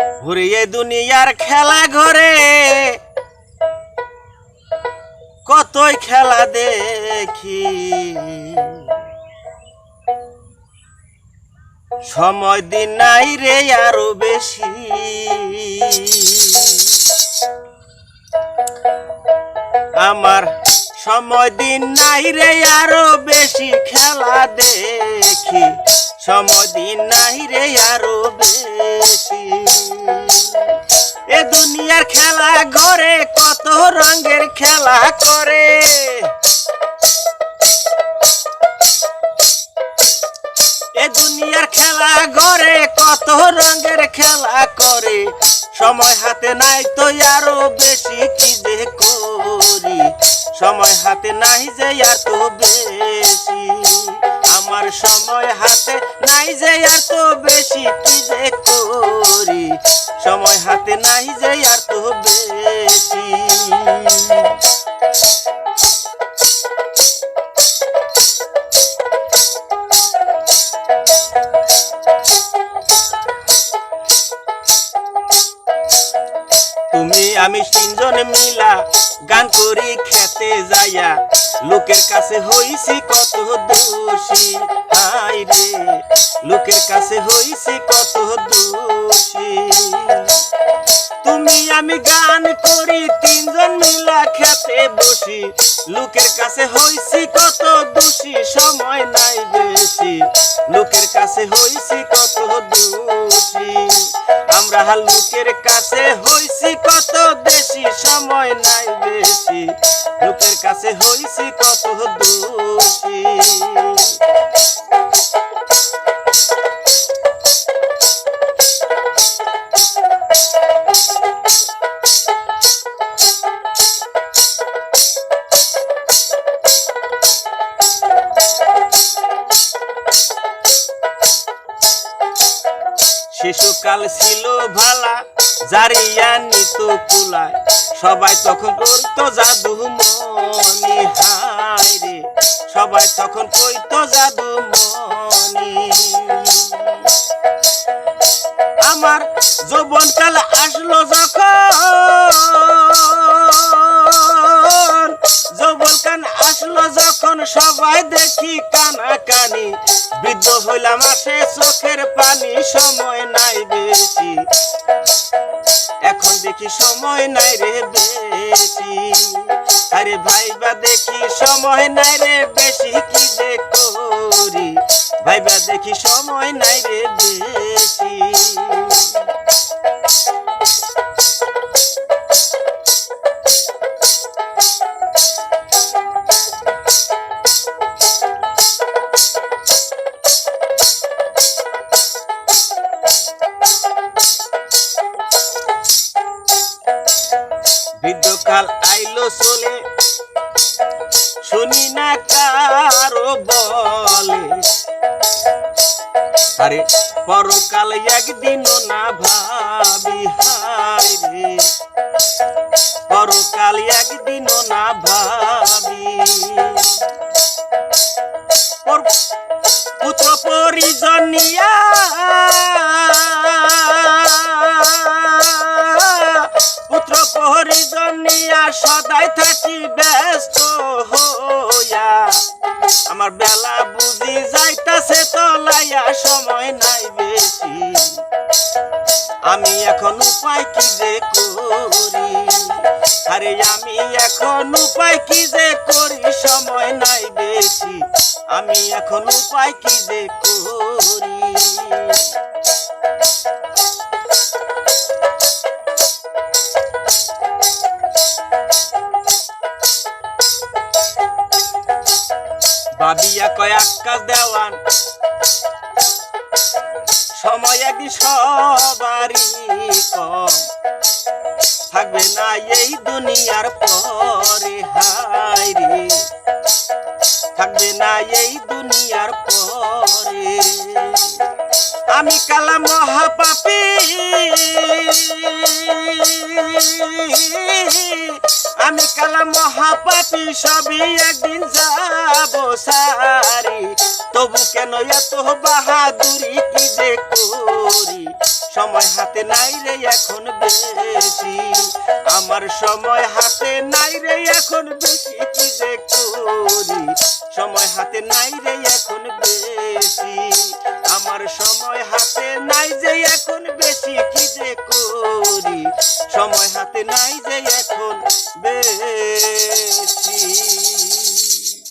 ঘুরিয়ে দুনিয়ার খেলা ঘরে। কতই খেলা দেখি। সময় দিন নাই রে আরও বেশি। আমার সময় দিন নাই রে আরও বেশি খেলা দেখি। সময় দিন নাই রে আরও বেশি। খেলা, ঘরে কত রঙের খেলা করে। এ দুনিয়ার খেলা, ঘরে কত রঙের খেলা করে। সময় হাতে নাই তো আরও বেশি কি যে করি। সময় হাতে নাই যে আর তো বেশি। আমার সময় হাতে নাই যে আর তো বেশি কি যে করি। সময় হাতে নাই যে আর তো বেশি। তুমি আমি তিনজন মিলা গান করি খেতে যাইয়া। লোকের কাছে হইছি কত দোষী। হাই রে, লোকের কাছে হইছি কত দোষী। তুমি আমি গান করি, তিনজন মিলা খেতে বসি। লোকের কাছে হইছি কত দোষী, সময় নাই বেশি। লোকের কাছে হইছি কত দোষী। আমরা লোকের কাছে হইছি কত বেশি সময় নাই বেশি। লোকের কাছে হইছি কত দোষী শিশুকাল ছিল ভালা জারিয়া নিত কুলায়। সবাই তখন করতো জাদু মনি, হায় রে। সবাই তখন কইত জাদু মনি। আমার যৌবন কাল আসলো আসে চোখের পানি সময় নাই বেশি। এখন দেখি সময় নাই রে বেশি। আরে ভাইবা দেখি সময় নাই রে বেশি, কি দেখি করি? ভাইবা দেখি সময় নাই রে বেশি। বৃদ্ধকাল আইলো চলে শুনি না কারও বলে। আরে পরকাল একদিনও না ভাবি হাই রে। পরকাল একদিনও না ভাবি। পুত্র পরিজন নিয়া সদাই থাকি ব্যস্ত হইয়া। আমার বেলা বুঝি যাইতাছে তলাইয়া, সময় নাই বেশি। আমি এখন উপায় কি যে করি? আরে আমি এখন উপায় কি যে করি? সময় নাই বেশি। আমি এখন উপায় কি যে করি? বাবিয়া কয়েক কাজ দেওয়ান। সময় একদিন সবারই কম। থাকবে না এই দুনিয়ার পরে হাই রে। থাকবে না এই দুনিয়ার পরে। আমি কালা মহাপাপী। আমি কালা মহাপাপী, সবই একদিন যাব সারি। তবু কেন এত বাহাদুরি কি যে করি? সময় হাতে নাই রে এখন বেশি। আমার সময় হাতে নাই রে এখন বেশি কি যে করি? সময় হাতে নাই রে এখন বেশি। আমার সময় হাতে নাই যে এখন বেশি কি যে করি? সময় হাতে নাই যে এখন বেশি।